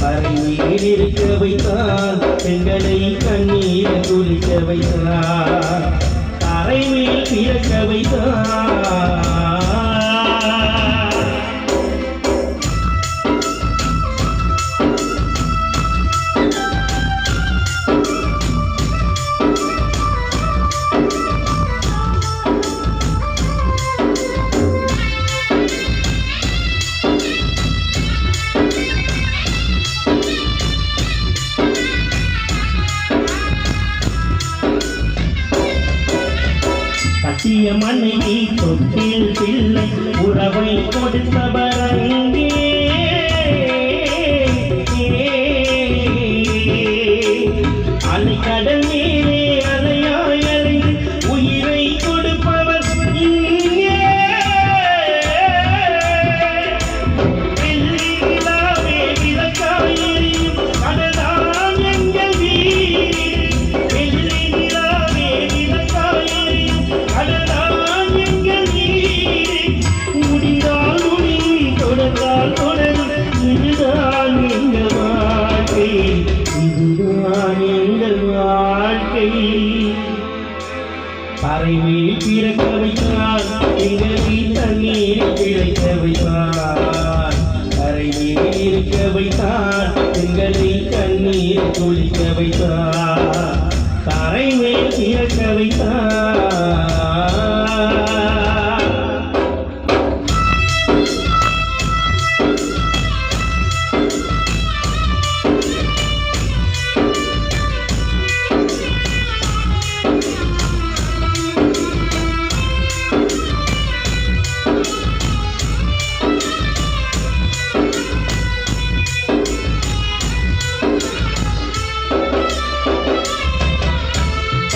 கரை மேல் இருக்க வைத்தார். பெண்களை கண்ணீரில் குளிக்க வைத்தார். கட்டிய மனைவி தொட்டில் பிள்ளை உறவை கொடுத்தவரங்க வாழ்க்கை. பறவையில் பிறக்க வைத்தார் எங்கள் தண்ணீரில் பிழைக்க வைத்தார் கரைமேல் இருக்க வைத்தார் எங்களை தண்ணீர் குளிக்க வைத்தார் கரைமேல் பிறக்க வைத்தார்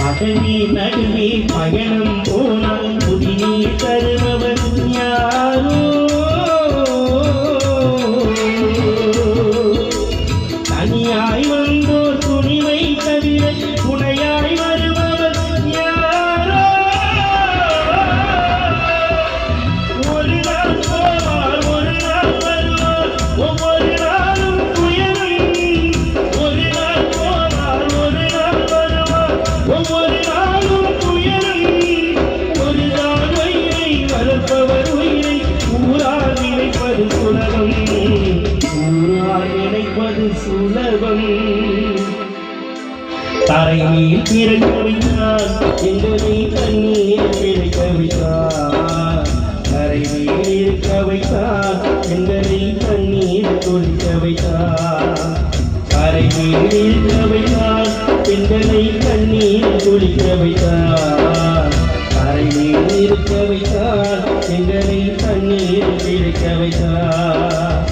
பதவி நடுவே பயணம் போனால் குடிநீர் தருபவர் யாரோ? தனியாய் ஊரால் சுலபம். தரையில் பிறக்க வைத்தார் எங்களை தண்ணீர் பிழைக்க வைத்தார் கரையில் இருக்க வைத்தார் எங்களை தண்ணீர் குளிக்க வைத்தார் தரையில் இருக்க வைத்தார் பெண்களை தண்ணீர் குளிக்க வைத்தார் தரையில் இருக்க வைத்தார் எங்களை தண்ணீர் பிழைக்க வைத்தார்